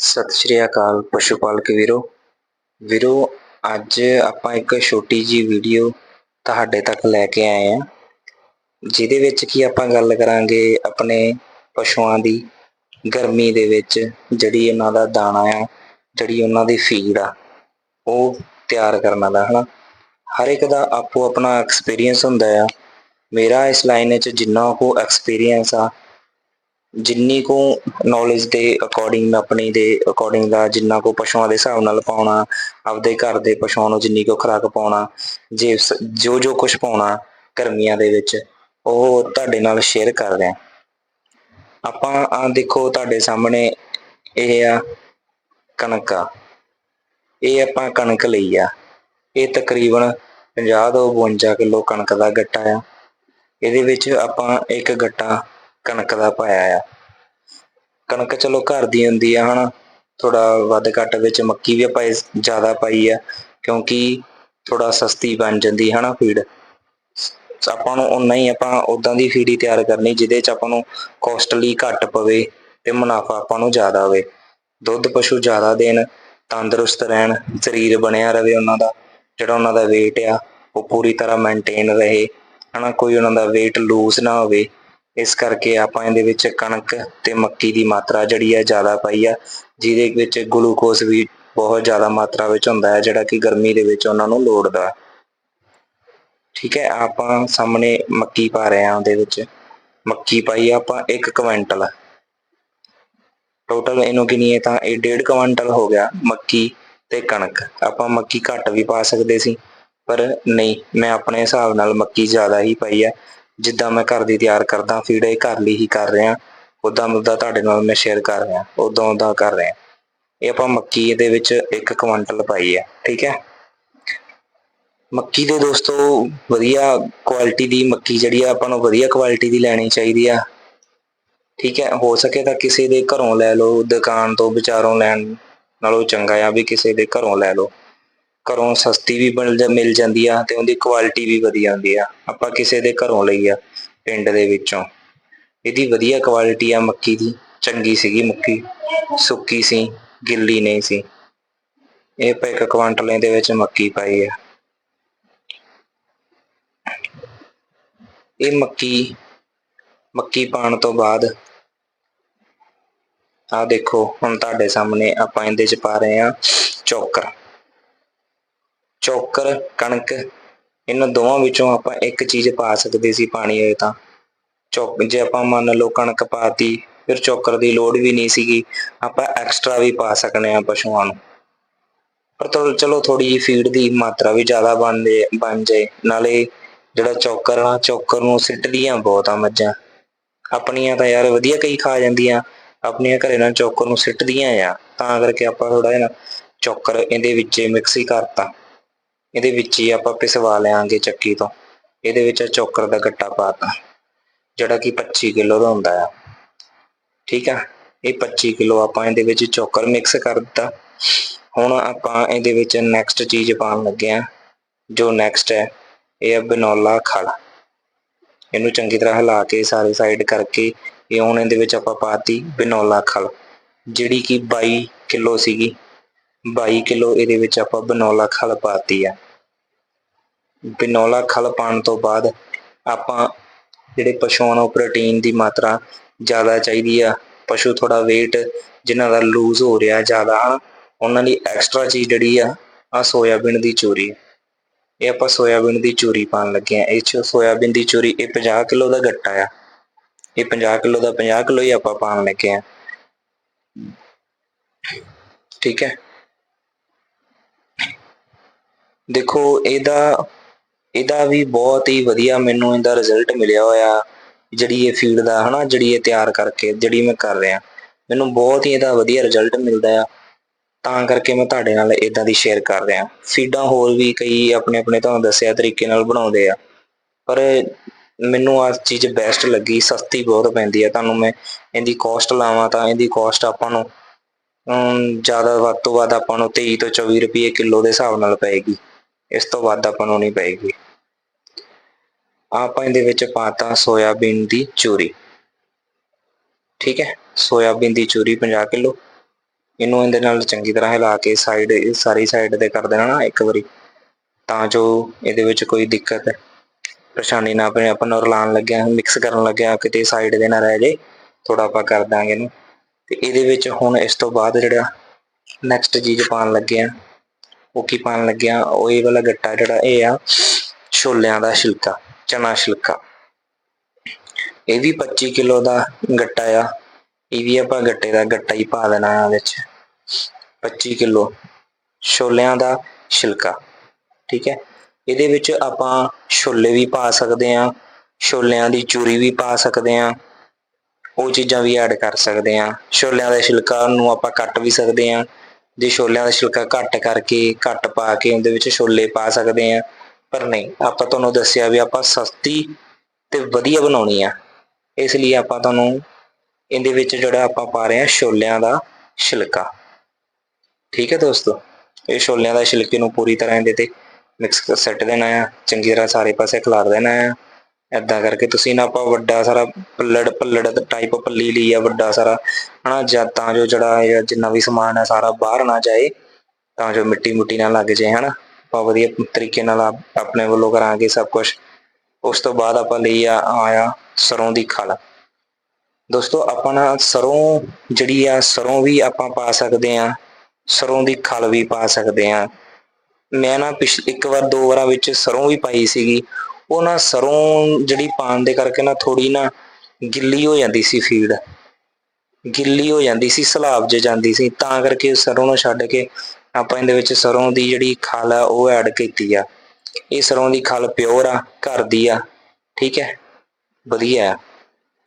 ਸਤਿ ਸ਼੍ਰੀ ਅਕਾਲ ਪਸ਼ੂ ਪਾਲਕ ਵੀਰੋ। ਵੀਰੋ, ਅੱਜ ਆਪਾਂ ਇੱਕ ਛੋਟੀ ਜੀ ਵੀਡੀਓ ਤੁਹਾਡੇ ਤੱਕ ਲੈ ਕੇ ਆਏ ਹਾਂ। ਜਿਹਦੇ ਵਿੱਚ ਕੀ ਆਪਾਂ ਗੱਲ ਕਰਾਂਗੇ ਆਪਣੇ ਪਸ਼ੂਆਂ ਦੀ ਗਰਮੀ ਦੇ ਵਿੱਚ, ਜਿਹੜੀ ਇਹਨਾਂ ਦਾ ਦਾਣਾ ਆ, ਜਿਹੜੀ ਉਹਨਾਂ ਦੀ ਫੀਡ ਆ, ਉਹ ਤਿਆਰ ਕਰਨ ਦਾ, ਹਨਾ। ਹਰ ਇੱਕ ਦਾ ਆਪੋ ਆਪਣਾ ਐਕਸਪੀਰੀਅੰਸ ਹੁੰਦਾ ਆ। ਮੇਰਾ ਇਸ ਲਾਈਨ ਵਿੱਚ ਜਿੰਨਾ ਕੋ ਐਕਸਪੀਰੀਅੰਸ ਆ ਜਿੰਨੀ ਕੋ ਨੌਲੇਜ ਦੇ ਅਕੋਰਡਿੰਗ ਆਪਣੀ ਦੇ ਅਕੋਰਡਿੰਗ ਦਾ ਜਿੰਨਾ ਕੋ ਪਸ਼ੂਆਂ ਦੇ ਹਿਸਾਬ ਨਾਲ ਪਾਉਣਾ, ਆਪਦੇ ਘਰ ਦੇ ਪਸ਼ੂਆਂ ਨੂੰ ਜਿੰਨੀ ਕੋ ਖੁਰਾਕ ਪਾਉਣਾ ਜੇ ਜੋ ਜੋ ਕੁਝ ਪਾਉਣਾ ਗਰਮੀਆਂ ਦੇ ਵਿੱਚ, ਉਹ ਤੁਹਾਡੇ ਨਾਲ ਸ਼ੇਅਰ ਕਰ ਰਿਹਾ। ਆਪਾਂ ਆ ਦੇਖੋ ਤੁਹਾਡੇ ਸਾਹਮਣੇ ਇਹ ਆ ਕਣਕ ਆ। ਇਹ ਆਪਾਂ ਕਣਕ ਲਈ ਆ। ਇਹ ਤਕਰੀਬਨ 50 ਤੋਂ 52 ਕਿਲੋ ਕਣਕ ਦਾ ਗੱਟਾ ਆ। ਇਹਦੇ ਵਿੱਚ ਆਪਾਂ ਇੱਕ ਗੱਟਾ ਕਣਕ ਦਾ ਪਾਇਆ ਆ। ਕਣਕ ਚਲੋ ਘਰ ਦੀ ਹੁੰਦੀ ਆ, ਹਨਾ। ਥੋੜਾ ਵੱਧ ਘੱਟ ਵਿੱਚ ਮੱਕੀ ਵੀ ਆਪਾਂ ਜ਼ਿਆਦਾ ਪਾਈ ਆ, ਕਿਉਂਕਿ ਥੋੜਾ ਸਸਤੀ ਬਣ ਜਾਂਦੀ, ਹਨਾ, ਫੀਡ। ਆਪਾਂ ਨੂੰ ਉਨਾ ਹੀ ਆਪਾਂ ਉਦਾਂ ਦੀ ਫੀਡ ਹੀ ਤਿਆਰ ਕਰਨੀ, ਜਿਹਦੇ ਚ ਆਪਾਂ ਨੂੰ ਕੋਸਟਲੀ ਘੱਟ ਪਵੇ ਤੇ ਮੁਨਾਫਾ ਆਪਾਂ ਨੂੰ ਜ਼ਿਆਦਾ ਆਵੇ ਦੁੱਧ ਪਸ਼ੂ ਜ਼ਿਆਦਾ ਦੇਣ, ਤੰਦਰੁਸਤ ਰਹਿਣ, ਸਰੀਰ ਬਣਿਆ ਰਵੇ ਉਹਨਾਂ ਦਾ, ਜਿਹੜਾ ਉਹਨਾਂ ਦਾ weight ਆ, ਉਹ ਪੂਰੀ ਤਰ੍ਹਾਂ ਮੇਨਟੇਨ ਰਹੇ, ਹਨਾ। ਕੋਈ ਉਹਨਾਂ ਦਾ weight ਲੂਜ਼ ਨਾ ਹੋਵੇ। ਇਸ ਕਰਕੇ ਆਪਾਂ ਇਹਦੇ ਵਿੱਚ ਕਣਕ ਤੇ ਮੱਕੀ ਦੀ ਮਾਤਰਾ ਜਿਹੜੀ ਹੈ ਜ਼ਿਆਦਾ ਪਾਈ ਆ, ਜਿਹਦੇ ਵਿੱਚ ਗਲੂਕੋਸ ਵੀ ਬਹੁਤ ਜ਼ਿਆਦਾ ਮਾਤਰਾ ਵਿੱਚ ਹੁੰਦਾ ਹੈ, ਜਿਹੜਾ ਕਿ ਗਰਮੀ ਦੇ ਵਿੱਚ ਉਹਨਾਂ ਨੂੰ ਲੋੜਦਾ। ਹੈ ਠੀਕ ਹੈ, ਆਪਾਂ ਸਾਹਮਣੇ ਮੱਕੀ ਪਾ ਰਹੇ ਹਾਂ ਉਹਦੇ ਵਿੱਚ। ਮੱਕੀ ਪਾਈ ਆ ਆਪਾਂ 1 ਕੁਇੰਟਲ। ਟੋਟਲ ਇਹਨੂੰ ਗਿਣੀਏ ਤਾਂ ਇਹ 1.5 ਕੁਇੰਟਲ ਹੋ ਗਿਆ ਮੱਕੀ ਤੇ ਕਣਕ। ਆਪਾਂ ਮੱਕੀ ਘੱਟ ਵੀ ਪਾ ਸਕਦੇ ਸੀ, ਪਰ ਨਹੀਂ, ਮੈਂ ਆਪਣੇ ਹਿਸਾਬ ਨਾਲ ਮੱਕੀ ਜ਼ਿਆਦਾ ਹੀ ਪਾਈ ਆ। ਜਿੱਦਾਂ ਮੈਂ ਘਰ ਦੀ ਤਿਆਰ ਕਰਦਾ ਫੀਡ ਇਹ ਘਰ ਲਈ ਹੀ ਕਰ ਰਿਹਾ। ਉਦਾਂ ਮੁੱਦਾ ਤੁਹਾਡੇ ਨਾਲ ਮੈਂ ਸ਼ੇਅਰ ਕਰ ਰਿਹਾ, ਉਦੋਂ ਉਦਾਂ ਕਰ ਰਿਹਾ। ਇਹ ਆਪਾਂ ਮੱਕੀ ਇਹਦੇ ਵਿੱਚ 1 ਕੁਇੰਟਲ ਪਾਈ ਹੈ, ਠੀਕ ਹੈ? ਮੱਕੀ ਦੇ ਦੋਸਤੋ, ਵਧੀਆ ਕੁਆਲਿਟੀ ਦੀ ਮੱਕੀ ਜਿਹੜੀ ਆ, ਆਪਾਂ ਨੂੰ ਵਧੀਆ ਕੁਆਲਿਟੀ ਦੀ ਲੈਣੀ ਚਾਹੀਦੀ ਆ। ਠੀਕ ਹੈ? ਹੋ ਸਕੇ ਤਾਂ ਕਿਸੇ ਦੇ ਘਰੋਂ ਲੈ ਲਓ, ਦੁਕਾਨ ਤੋਂ ਵਿਚਾਰੋਂ ਲੈਣ ਨਾਲੋਂ ਚੰਗਾ ਆ ਵੀ ਕਿਸੇ ਦੇ ਘਰੋਂ ਲੈ ਲਓ। ਘਰੋਂ ਸਸਤੀ ਵੀ ਮਿਲ ਜਾ- ਮਿਲ ਜਾਂਦੀ ਆ ਤੇ ਉਹਦੀ ਕੁਆਲਿਟੀ ਵੀ ਵਧੀਆ ਹੁੰਦੀ ਆ। ਆਪਾਂ ਕਿਸੇ ਦੇ ਘਰੋਂ ਲਈ ਆ, ਪਿੰਡ ਦੇ ਵਿੱਚੋਂ। ਇਹਦੀ ਵਧੀਆ ਕੁਆਲਿਟੀ ਆ ਮੱਕੀ ਦੀ, ਚੰਗੀ ਸੀਗੀ ਮੱਕੀ, ਸੁੱਕੀ ਸੀ, ਗਿੱਲੀ ਨਹੀਂ ਸੀ। ਇਹ ਆਪਾਂ ਇੱਕ ਕੁਆਂਟਲ ਦੇ ਵਿੱਚ ਮੱਕੀ ਪਾਈ ਆ। ਇਹ ਮੱਕੀ ਮੱਕੀ ਪਾਣ ਤੋਂ ਬਾਅਦ ਆ ਦੇਖੋ, ਹੁਣ ਤੁਹਾਡੇ ਸਾਹਮਣੇ ਆਪਾਂ ਇਹਦੇ ਚ ਪਾ ਰਹੇ ਆ ਚੋਕਰ। ਚੋਕਰ ਕਣਕ, ਇਹਨਾਂ ਦੋਵਾਂ ਵਿੱਚੋਂ ਆਪਾਂ ਇੱਕ ਚੀਜ਼ ਪਾ ਸਕਦੇ ਸੀ ਪਾਣੀ ਹੋਏ ਤਾਂ। ਚੌਕ, ਜੇ ਆਪਾਂ ਮੰਨ ਲਓ ਕਣਕ ਪਾਤੀ, ਫਿਰ ਚੋਕਰ ਦੀ ਲੋੜ ਵੀ ਨਹੀਂ ਸੀਗੀ, ਆਪਾਂ ਐਕਸਟਰਾ ਵੀ ਪਾ ਸਕਨੇ ਆ ਪਸ਼ੂਆਂ ਨੂੰ। ਪਰ ਚਲੋ ਚਲੋ ਥੋੜੀ ਜਿਹੀ ਫੀਡ ਦੀ ਮਾਤਰਾ ਵੀ ਜ਼ਿਆਦਾ ਬਣਦੇ ਬਣ ਜਾਏ, ਨਾਲੇ ਜਿਹੜਾ ਚੌਕਰ ਆ, ਚੌਕਰ ਨੂੰ ਸਿੱਟਦੀਆਂ ਬਹੁਤ ਆ ਮੱਝਾਂ। ਆਪਣੀਆਂ ਤਾਂ ਯਾਰ ਵਧੀਆ ਕਈ ਖਾ ਜਾਂਦੀਆਂ, ਆਪਣੀਆਂ ਘਰੇ ਨਾਲ ਚੌਕਰ ਨੂੰ ਸਿੱਟਦੀਆਂ ਆ, ਤਾਂ ਕਰਕੇ ਆਪਾਂ ਥੋੜਾ ਜਿਹਾ ਚੌਕਰ ਇਹਦੇ ਵਿੱਚ ਮਿਕਸ ਹੀ ਕਰਤਾ। ਇਹਦੇ ਵਿੱਚ ਹੀ ਆਪਾਂ ਪਿਸਵਾ ਲਿਆਂਗੇ ਚੱਕੀ ਤੋਂ। ਇਹਦੇ ਵਿੱਚ ਚੋਕਰ ਦਾ ਗੱਟਾ ਪਾਤਾ ਜਿਹੜਾ ਕਿ 25 ਕਿਲੋ ਦਾ ਹੁੰਦਾ ਆ। ਠੀਕ ਆ? ਇਹ 25 ਕਿਲੋ ਆਪਾਂ ਇਹਦੇ ਵਿੱਚ ਚੋਕਰ ਮਿਕਸ ਕਰ ਦਿੱਤਾ। ਹੁਣ ਆਪਾਂ ਇਹਦੇ ਵਿੱਚ ਨੈਕਸਟ ਚੀਜ਼ ਪਾਉਣ ਲੱਗੇ ਆ, ਜੋ ਨੈਕਸਟ ਹੈ, ਇਹ ਹੈ ਬਨੌਲਾ ਖਲ। ਇਹਨੂੰ ਚੰਗੀ ਤਰ੍ਹਾਂ ਹਿਲਾ ਕੇ ਸਾਰੇ ਸਾਈਡ ਕਰਕੇ, ਇਹ ਹੁਣ ਇਹਦੇ ਵਿੱਚ ਆਪਾਂ ਪਾਤੀ ਬਨੌਲਾ ਖਲ, ਜਿਹੜੀ ਕਿ 22 ਕਿਲੋ ਸੀਗੀ। 22 ਕਿਲੋ ਇਹਦੇ ਵਿੱਚ ਆਪਾਂ ਬਨੌਲਾ ਖਲ ਪਾਤੀ ਆ। ਬਨੌਲਾ ਖਲ ਪਾਉਣ ਤੋਂ ਬਾਅਦ ਆਪਾਂ ਜਿਹੜੇ ਪਸ਼ੂਆਂ ਨੂੰ ਪ੍ਰੋਟੀਨ ਦੀ ਮਾਤਰਾ ਜ਼ਿਆਦਾ ਚਾਹੀਦੀ ਆ, ਪਸ਼ੂ ਥੋੜਾ weight ਜਿਨ੍ਹਾਂ ਦਾ ਲੂਜ਼ ਹੋ ਰਿਹਾ ਜ਼ਿਆਦਾ ਹਨਾ ਉਹਨਾਂ ਲਈ ਐਕਸਟਰਾ ਚੀਜ਼ ਜਿਹੜੀ ਆ ਆ ਸੋਇਆਬੀਨ ਦੀ ਚੂਰੀ। ਇਹ ਆਪਾਂ ਸੋਇਆਬੀਨ ਦੀ ਚੂਰੀ ਪਾਉਣ ਲੱਗੇ ਆ। ਇਹ ਚ ਸੋਇਆਬੀਨ ਦੀ ਚੂਰੀ, ਇਹ 50 ਕਿਲੋ ਦਾ ਗੱਟਾ ਆ। ਇਹ 50 ਕਿਲੋ ਦਾ 50 ਕਿਲੋ ਹੀ ਆਪਾਂ ਪਾਉਣ ਲੱਗੇ ਆ। ਠੀਕ ਹੈ। ਦੇਖੋ, ਇਹਦਾ ਇਹਦਾ ਵੀ ਬਹੁਤ ਹੀ ਵਧੀਆ ਮੈਨੂੰ ਇਹਦਾ ਰਿਜ਼ਲਟ ਮਿਲਿਆ ਹੋਇਆ, ਜਿਹੜੀ ਇਹ ਫੀਲਡ ਦਾ, ਹਨਾ, ਜਿਹੜੀ ਇਹ ਤਿਆਰ ਕਰਕੇ, ਜਿਹੜੀ ਮੈਂ ਕਰ ਰਿਹਾ। ਮੈਨੂੰ ਬਹੁਤ ਹੀ ਇਹਦਾ ਵਧੀਆ ਰਿਜ਼ਲਟ ਮਿਲਦਾ ਆ। ਤਾਂ ਕਰਕੇ ਮੈਂ ਤੁਹਾਡੇ ਨਾਲ ਇਦਾਂ ਦੀ ਸ਼ੇਅਰ ਕਰ ਰਿਹਾ। ਫੀਡਾਂ ਹੋਰ ਵੀ ਕਈ ਆਪਣੇ ਆਪਣੇ ਤੁਹਾਨੂੰ ਦੱਸਿਆ ਤਰੀਕੇ ਨਾਲ ਬਣਾਉਂਦੇ ਆ। ਪਰ ਮੈਨੂੰ ਆ ਚੀਜ਼ ਬੈਸਟ ਲੱਗੀ, ਸਸਤੀ ਬਹੁਤ ਪੈਂਦੀ ਆ। ਤੁਹਾਨੂੰ ਮੈਂ ਇਹਦੀ ਕਾਸਟ ਲਾਵਾਂ ਤਾਂ ਇਹਦੀ ਕਾਸਟ ਆਪਾਂ ਨੂੰ ਜ਼ਿਆਦਾ ਵੱਧ ਤੋਂ ਵੱਧ ਆਪਾਂ ਨੂੰ 23 ਤੋਂ 24 ਰੁਪਏ ਕਿਲੋ ਦੇ ਹਿਸਾਬ ਨਾਲ ਪਏਗੀ। ਇਸ ਤੋਂ ਵੱਧ ਆਪਾਂ ਨੂੰ ਨਹੀਂ ਪਏਗੀ। ਆਪਾਂ ਇਹਦੇ ਵਿੱਚ ਪਾਤਾ ਸੋਇਆਬੀਨ ਦੀ ਚੂਰੀ। ਠੀਕ ਹੈ? ਸੋਇਆਬੀਨ ਦੀ ਚੂਰੀ 50 ਕਿਲੋ। ਇਹਨੂੰ ਇਹਦੇ ਨਾਲ ਚੰਗੀ ਤਰ੍ਹਾਂ ਹਿਲਾ ਕੇ ਸਾਈਡ ਸਾਰੀ ਸਾਈਡ ਤੇ ਕਰ ਦੇਣਾ ਨਾ ਇੱਕ ਵਾਰੀ। ਤਾਂ ਜੋ ਇਹਦੇ ਵਿੱਚ ਕੋਈ ਦਿੱਕਤ, ਪਰੇਸ਼ਾਨੀ ਨਾ ਪਏ ਆਪਾਂ ਨੂੰ ਰਲਾਉਣ ਲੱਗਿਆ ਮਿਕਸ ਕਰਨ ਲੱਗਿਆ, ਕਿਤੇ ਸਾਈਡ ਦੇ ਨਾ ਰਹਿ ਜੇ ਥੋੜਾ ਆਪਾਂ ਕਰ ਦਾਂਗੇ ਇਹਨੂੰ। ਤੇ ਇਹਦੇ ਵਿੱਚ ਹੁਣ ਇਸ ਤੋਂ ਬਾਅਦ ਜਿਹੜਾ ਨੈਕਸਟ ਚੀਜ਼ ਪਾਉਣ ਲੱਗੇ ਆ ਉਹ ਕੀ ਪਾਉਣ ਲੱਗਿਆ ਉਹ ਇਹ ਵਾਲਾ ਗੱਟਾ ਜਿਹੜਾ ਇਹ ਆ, ਛੋਲਿਆਂ ਦਾ ਛਿਲਕਾ, ਚਨਾ ਛਿਲਕਾ। ਇਹ ਵੀ 25 ਕਿਲੋ ਦਾ ਗੱਟਾ ਆ, ਇਹ ਵੀ ਆਪਾਂ ਗੱਟੇ ਦਾ ਗੱਟਾ ਹੀ ਪਾ ਦੇਣਾ ਆ ਵਿੱਚ। 25 ਕਿਲੋ ਛੋਲਿਆਂ ਦਾ ਛਿਲਕਾ, ਠੀਕ ਹੈ? ਇਹਦੇ ਵਿੱਚ ਆਪਾਂ ਛੋਲੇ ਵੀ ਪਾ ਸਕਦੇ ਆ, ਛੋਲਿਆਂ ਦੀ ਚੂਰੀ ਵੀ ਪਾ ਸਕਦੇ ਆ, ਉਹ ਚੀਜ਼ਾਂ ਵੀ ਐਡ ਕਰ ਸਕਦੇ ਆ। ਛੋਲਿਆਂ ਦਾ ਛਿਲਕਾ ਨੂੰ ਆਪਾਂ ਕੱਟ ਵੀ ਸਕਦੇ ਆ ਜੇ ਛੋਲਿਆਂ ਦਾ ਛਿਲਕਾ ਘੱਟ ਕਰਕੇ, ਘੱਟ ਪਾ ਕੇ ਉਹਦੇ ਵਿੱਚ ਛੋਲੇ ਪਾ ਸਕਦੇ ਆ ਪਰ ਨਹੀਂ, ਆਪਾਂ ਤੁਹਾਨੂੰ ਦੱਸਿਆ ਵੀ ਆਪਾਂ ਸਸਤੀ ਤੇ ਵਧੀਆ ਬਣਾਉਣੀ ਆ। ਇਸ ਲਈ ਆਪਾਂ ਤੁਹਾਨੂੰ ਇਹਦੇ ਵਿੱਚ ਜਿਹੜਾ ਆਪਾਂ ਪਾ ਰਹੇ ਆ ਛੋਲਿਆਂ ਦਾ ਛਿਲਕਾ। ਠੀਕ ਹੈ ਦੋਸਤੋ? ਇਹ ਛੋਲਿਆਂ ਦਾ ਛਿਲਕੇ ਨੂੰ ਪੂਰੀ ਤਰ੍ਹਾਂ ਇਹਦੇ ਤੇ ਮਿਕਸ ਕਰ ਸੈੱਟ ਦੇਣਾ ਆ। ਚੰਗੀ ਤਰ੍ਹਾਂ ਸਾਰੇ ਪਾਸੇ ਖਿਲਾਰ ਦੇਣਾ ਆ। ਏਦਾਂ ਕਰਕੇ ਤੁਸੀਂ ਨਾ ਆਪਾਂ ਵੱਡਾ ਸਾਰਾ ਪੱਲੜ ਪੱਲੜ ਟਾਈਪ ਪੱਲੀ ਲਈ ਆ ਵੱਡਾ ਸਾਰਾ, ਹਨਾ, ਜਾਂ ਤਾਂ ਜੋ ਜਿਹੜਾ ਜਿੰਨਾ ਵੀ ਸਮਾਨ ਹੈ ਸਾਰਾ ਬਾਹਰ ਨਾ ਜਾਏ, ਤਾਂ ਜੋ ਮਿੱਟੀ ਮੁੱਟੀ ਨਾ ਲੱਗ ਜਾਏ, ਹਨਾ। ਆਪਾਂ ਵਧੀਆ ਤਰੀਕੇ ਨਾਲ ਆਪਣੇ ਵੱਲੋਂ ਕਰਾਂਗੇ ਸਭ ਕੁਝ ਉਸ ਤੋਂ ਬਾਅਦ ਆਪਾਂ ਲਈ ਆ ਆਇਆ ਸਰੋਂ ਦੀ ਖਲ। ਦੋਸਤੋ, ਆਪਾਂ ਨਾ ਸਰੋਂ ਜਿਹੜੀ ਆ, ਸਰੋਂ ਵੀ ਆਪਾਂ ਪਾ ਸਕਦੇ ਆ, ਸਰੋਂ ਦੀ ਖਲ ਵੀ ਪਾ ਸਕਦੇ ਆ। ਮੈਂ ਨਾ ਪਿਛ, ਇੱਕ ਵਾਰ ਦੋ ਵਾਰਾਂ ਵਿੱਚ ਸਰੋਂ ਵੀ ਪਾਈ ਸੀਗੀ। ਉਹ ਨਾ ਸਰੋਂ ਜਿਹੜੀ ਪਾਣ ਦੇ ਕਰਕੇ ਨਾ ਥੋੜੀ ਨਾ ਗਿੱਲੀ ਹੋ ਜਾਂਦੀ ਸੀ ਫੀਡ ਗਿੱਲੀ ਹੋ ਜਾਂਦੀ ਸੀ, ਸਲਾਬ ਜੇ ਜਾਂਦੀ ਸੀ। ਤਾਂ ਕਰਕੇ ਸਰੋਂ ਨੂੰ ਛੱਡ ਕੇ ਆਪਾਂ ਇਹਦੇ ਵਿੱਚ ਸਰੋਂ ਦੀ ਜਿਹੜੀ ਖਲ ਆ, ਉਹ ਐਡ ਕੀਤੀ ਆ। ਇਹ ਸਰੋਂ ਦੀ ਖਲ ਪਿਓਰ ਆ, ਘਰ ਦੀ ਆ, ਠੀਕ ਹੈ? ਵਧੀਆ ਆ।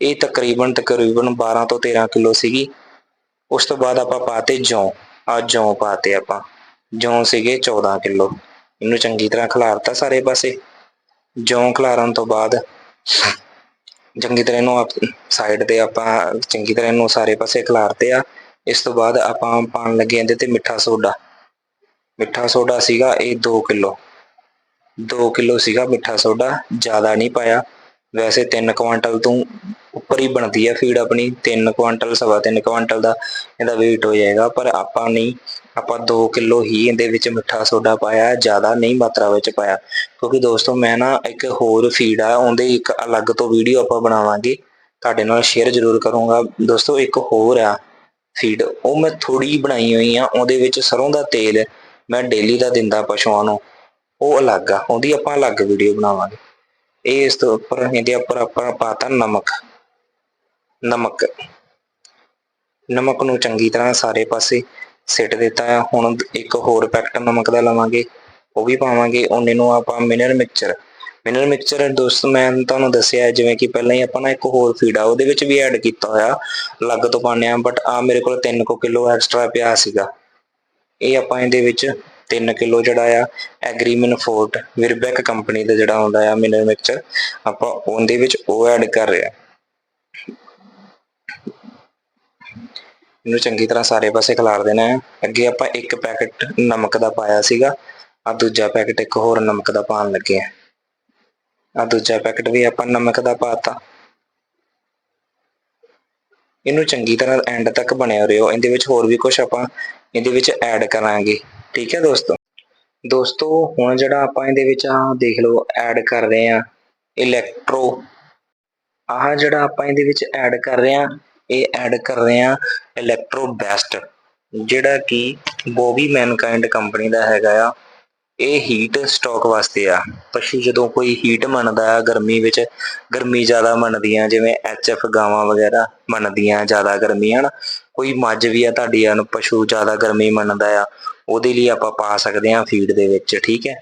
ਇਹ ਤਕਰੀਬਨ ਤਕਰੀਬਨ 12 ਤੋਂ 13 ਕਿਲੋ ਸੀਗੀ। ਉਸ ਤੋਂ ਬਾਅਦ ਆਪਾਂ ਪਾਤੇ ਜੌਂ। ਆ ਜੌਂ ਪਾਤੇ ਆਪਾਂ। ਜੌਂ ਸੀਗੇ 14 ਕਿਲੋ। ਇਹਨੂੰ ਚੰਗੀ ਤਰ੍ਹਾਂ ਖਿਲਾਰਤਾ ਸਾਰੇ ਪਾਸੇ। ਜੌਂ ਖਿਲਾਰਨ ਤੋਂ ਬਾਅਦ ਚੰਗੀ ਤਰ੍ਹਾਂ ਇਹਨੂੰ ਸਾਈਡ ਤੇ ਆਪਾਂ ਚੰਗੀ ਤਰ੍ਹਾਂ ਇਹਨੂੰ ਸਾਰੇ ਪਾਸੇ ਖਲਾਰਤੇ ਆ। ਇਸ ਤੋਂ ਬਾਅਦ ਆਪਾਂ ਪਾਣ ਲੱਗੇ ਇਹਦੇ ਤੇ ਮਿੱਠਾ ਸੋਡਾ। ਮਿੱਠਾ ਸੋਡਾ ਸੀਗਾ ਇਹ 2 ਕਿਲੋ। 2 ਕਿਲੋ ਸੀਗਾ ਮਿੱਠਾ ਸੋਡਾ, ਜ਼ਿਆਦਾ ਨਹੀਂ ਪਾਇਆ। ਵੈਸੇ 3 ਕੁਆਂਟਲ ਤੋਂ ਉੱਪਰ ਹੀ ਬਣਦੀ ਹੈ ਫੀਡ ਆਪਣੀ 3 ਕੁਆਂਟਲ, ਸਵਾ 3 ਕੁਆਂਟਲ ਦਾ ਇਹਦਾ weight ਹੋ ਜਾਏਗਾ, ਪਰ ਆਪਾਂ ਨਹੀਂ, ਆਪਾਂ 2 ਕਿਲੋ ਹੀ ਇਹਦੇ ਵਿੱਚ ਮਿੱਠਾ ਸੋਡਾ ਪਾਇਆ, ਜ਼ਿਆਦਾ ਨਹੀਂ ਮਾਤਰਾ ਵਿੱਚ ਪਾਇਆ। ਕਿਉਂਕਿ ਦੋਸਤੋ, ਮੈਂ ਨਾ ਇੱਕ ਹੋਰ ਫੀਡ ਆ, ਉਹਦੇ ਇੱਕ ਅਲੱਗ ਤੋਂ ਵੀਡੀਓ ਆਪਾਂ ਬਣਾਵਾਂਗੇ। ਤੁਹਾਡੇ ਨਾਲ ਸ਼ੇਅਰ ਜ਼ਰੂਰ ਕਰੂੰਗਾ। ਦੋਸਤੋ, ਇੱਕ ਹੋਰ ਆ ਫੀਡ ਉਹ ਮੈਂ ਥੋੜੀ ਬਣਾਈ ਹੋਈ ਆ, ਉਹਦੇ ਵਿੱਚ ਸਰੋਂ ਦਾ ਤੇਲ ਮੈਂ ਡੇਲੀ ਦਾ ਦਿੰਦਾ ਪਸ਼ੂਆਂ ਨੂੰ, ਉਹ ਅਲੱਗ ਆ, ਉਹਦੀ ਆਪਾਂ ਅਲੱਗ ਵੀਡੀਓ ਬਣਾਵਾਂਗੇ। ਇਹ ਇਸ ਤੋਂ ਉੱਪਰ ਇਹਦੇ ਉੱਪਰ ਆਪਾਂ ਪਾਤਾ ਨਮਕ ਨਮਕ ਨਮਕ ਨੂੰ ਚੰਗੀ ਤਰ੍ਹਾਂ ਸਾਰੇ ਪਾਸੇ ਸਿੱਟ ਦਿੱਤਾ ਹੈ ਹੁਣ ਇੱਕ ਹੋਰ ਪੈਕਟ ਨਮਕ ਦਾ ਲਵਾਂਗੇ ਉਹ ਵੀ ਪਾਵਾਂਗੇ ਉਹਨੇ ਨੂੰ ਆਪਾਂ ਮਿਨਰਲ ਮਿਕਸਚਰ ਮਿਨਰਲ ਮਿਕਸਚਰ ਦੋਸਤ ਮੈਂ ਤੁਹਾਨੂੰ ਦੱਸਿਆ ਜਿਵੇਂ ਕਿ ਪਹਿਲਾਂ ਹੀ ਆਪਾਂ ਨਾ ਇੱਕ ਹੋਰ ਫੀਡ ਆ ਉਹਦੇ ਵਿੱਚ ਵੀ ਐਡ ਕੀਤਾ ਹੋਇਆ ਅਲੱਗ ਤੋਂ ਪਾਉਂਦੇ ਆ ਬਟ ਆ ਮੇਰੇ ਕੋਲ 3 ਕਿਲੋ ਐਕਸਟਰਾ ਪਿਆ ਸੀਗਾ ਇਹ ਆਪਾਂ ਇਹਦੇ ਵਿੱਚ 3 ਕਿਲੋ ਜਿਹੜਾ ਆ ਐਗਰੀਮਨ ਫੋਰਟ ਵਿਰਬੈਕ ਕੰਪਨੀ ਦਾ ਜਿਹੜਾ ਹੁੰਦਾ ਆ ਮਿਨਰਲ ਮਿਕਸਚਰ ਆਪਾਂ ਉਹਦੇ ਵਿੱਚ ਉਹ ਐਡ ਕਰ ਰਹੇ ਆ। ਇਹਨੂੰ ਚੰਗੀ ਤਰ੍ਹਾਂ ਸਾਰੇ ਪਾਸੇ ਖਿਲਾਰ ਦੇਣਾ ਹੈ ਅੱਗੇ ਆਪਾਂ ਇੱਕ ਪੈਕੇਟ ਨਮਕ ਦਾ ਪਾਇਆ ਸੀਗਾ ਆ ਦੂਜਾ ਪੈਕੇਟ ਇੱਕ ਹੋਰ ਨਮਕ ਦਾ ਪਾਉਣ ਲੱਗੇ ਆ। ਆ ਦੂਜਾ ਪੈਕੇਟ ਵੀ ਆਪਾਂ ਨਮਕ ਦਾ ਪਾਤਾ ਇਹਨੂੰ ਚੰਗੀ ਤਰ੍ਹਾਂ ਐਂਡ ਤੱਕ ਬਣਿਆ ਰਿਓ। ਇਹਦੇ ਵਿੱਚ ਹੋਰ ਵੀ ਕੁਝ ਆਪਾਂ ਇਹਦੇ ਵਿੱਚ ਐਡ ਕਰਾਂਗੇ। ਠੀਕ ਹੈ ਦੋਸਤੋ? ਦੋਸਤੋ, ਹੁਣ ਜਿਹੜਾ ਆਪਾਂ ਇਹਦੇ ਵਿੱਚ ਆ ਦੇਖ ਲਓ ਐਡ ਕਰ ਰਹੇ ਆ ਇਲੈਕਟ੍ਰੋ ਆਹ ਜਿਹੜਾ ਆਪਾਂ ਇਹਦੇ ਵਿੱਚ ਐਡ ਕਰ ਰਹੇ ਆ ਇਹ ਐਡ ਕਰ ਰਹੇ ਆ ਇਲੈਕਟ੍ਰੋ ਬੈਸਟ ਜਿਹੜਾ ਕਿ ਬੋਬੀ ਮੈਨਕਾਈਂਡ ਕੰਪਨੀ ਦਾ ਹੈਗਾ ਆ। ਇਹ ਹੀਟ ਸਟਾਕ ਵਾਸਤੇ ਆ। ਪਸ਼ੂ ਜਦੋਂ ਕੋਈ ਹੀਟ ਮੰਨਦਾ ਆ, ਗਰਮੀ ਵਿੱਚ ਗਰਮੀ ਜ਼ਿਆਦਾ ਮੰਨਦੀਆਂ, ਜਿਵੇਂ ਐਚਐਫ ਗਾਵਾਂ ਵਗੈਰਾ ਮੰਨਦੀਆਂ ਜ਼ਿਆਦਾ ਗਰਮੀ, ਹਨ? ਕੋਈ ਮੱਝ ਵੀ ਆ ਤੁਹਾਡੀ ਨੂੰ ਪਸ਼ੂ ਜ਼ਿਆਦਾ ਗਰਮੀ ਮੰਨਦਾ ਆ, ਉਹਦੇ ਲਈ ਆਪਾਂ ਪਾ ਸਕਦੇ ਆ ਫੀਡ ਦੇ ਵਿੱਚ, ਠੀਕ ਹੈ?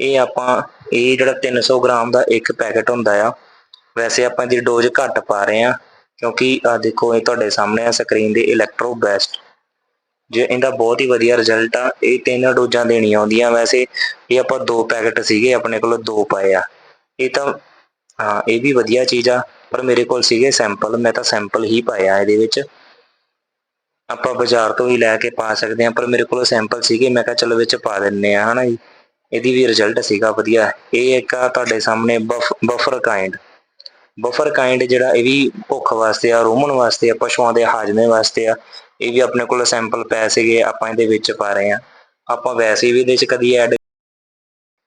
ਇਹ ਆਪਾਂ, ਇਹ ਜਿਹੜਾ 300 ਗ੍ਰਾਮ ਦਾ ਇੱਕ ਪੈਕੇਟ ਹੁੰਦਾ ਆ, ਵੈਸੇ ਆਪਾਂ ਦੀ ਡੋਜ਼ ਘੱਟ ਪਾ ਰਹੇ ਆ ਕਿਉਂਕਿ ਆ ਦੇਖੋ, ਇਹ ਤੁਹਾਡੇ ਸਾਹਮਣੇ ਆ ਸਕਰੀਨ ਦੇ ਇਲੈਕਟ੍ਰੋ ਬੈਸਟ ਜੇ ਇਹਦਾ ਬਹੁਤ ਹੀ ਵਧੀਆ ਰਿਜ਼ਲਟ ਆ, ਇਹ ਤਿੰਨ ਡੋਜ਼ਾਂ ਦੇਣੀਆਂ ਆਉਂਦੀਆਂ ਵੈਸੇ। ਇਹ ਆਪਾਂ ਦੋ ਪੈਕਟ ਸੀਗੇ, ਆਪਣੇ ਕੋਲ ਦੋ ਪਏ ਆ। ਇਹ ਤਾਂ, ਹਾਂ, ਇਹ ਵੀ ਵਧੀਆ ਚੀਜ਼ ਆ, ਪਰ ਮੇਰੇ ਕੋਲ ਸੀਗੇ ਸੈਂਪਲ ਮੈਂ ਤਾਂ ਸੈਂਪਲ ਹੀ ਪਾਇਆ ਇਹਦੇ ਵਿੱਚ। ਆਪਾਂ ਬਾਜ਼ਾਰ ਤੋਂ ਵੀ ਲੈ ਕੇ ਪਾ ਸਕਦੇ ਆ, ਪਰ ਮੇਰੇ ਕੋਲ ਸੈਂਪਲ ਸੀਗੇ, ਮੈਂ ਕਿਹਾ ਚਲੋ ਵਿੱਚ ਪਾ ਦਿੰਨੇ ਆ, ਹਨਾ ਜੀ। ਇਹਦੀ ਵੀ ਰਿਜ਼ਲਟ ਸੀਗਾ ਵਧੀਆ। ਇਹ ਇੱਕ ਆ ਤੁਹਾਡੇ ਸਾਹਮਣੇ ਬਫਰ ਕਾਈਂਡ ਬਫਰ ਕਾਈਂਡ ਜਿਹੜਾ ਇਹ ਵੀ ਭੁੱਖ ਵਾਸਤੇ ਆ ਰੋਮਨ ਵਾਸਤੇ ਆ ਪਸ਼ੂਆਂ ਦੇ ਹਾਜ਼ਮੇ ਵਾਸਤੇ ਆ। ਇਹ ਵੀ ਆਪਣੇ ਕੋਲ ਸੈਂਪਲ ਪਏ ਸੀਗੇ, ਆਪਾਂ ਇਹਦੇ ਵਿੱਚ ਪਾ ਰਹੇ ਹਾਂ। ਆਪਾਂ ਵੈਸੇ ਵੀ ਇਹਦੇ 'ਚ ਕਦੀ ਐਡ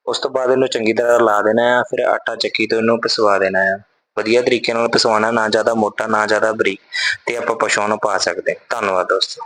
ਉਸ ਤੋਂ ਬਾਅਦ ਇਹਨੂੰ ਚੰਗੀ ਤਰ੍ਹਾਂ ਲਾ ਦੇਣਾ ਆ, ਫਿਰ ਆਟਾ ਚੱਕੀ ਤੋਂ ਇਹਨੂੰ ਪਿਸਵਾ ਦੇਣਾ ਆ। ਵਧੀਆ ਤਰੀਕੇ ਨਾਲ ਪਿਸਵਾਉਣਾ, ਨਾ ਜ਼ਿਆਦਾ ਮੋਟਾ, ਨਾ ਜ਼ਿਆਦਾ ਬਰੀਕ, ਤੇ ਆਪਾਂ ਪਸ਼ੂਆਂ ਨੂੰ ਪਾ ਸਕਦੇ ਧੰਨਵਾਦ ਦੋਸਤੋ।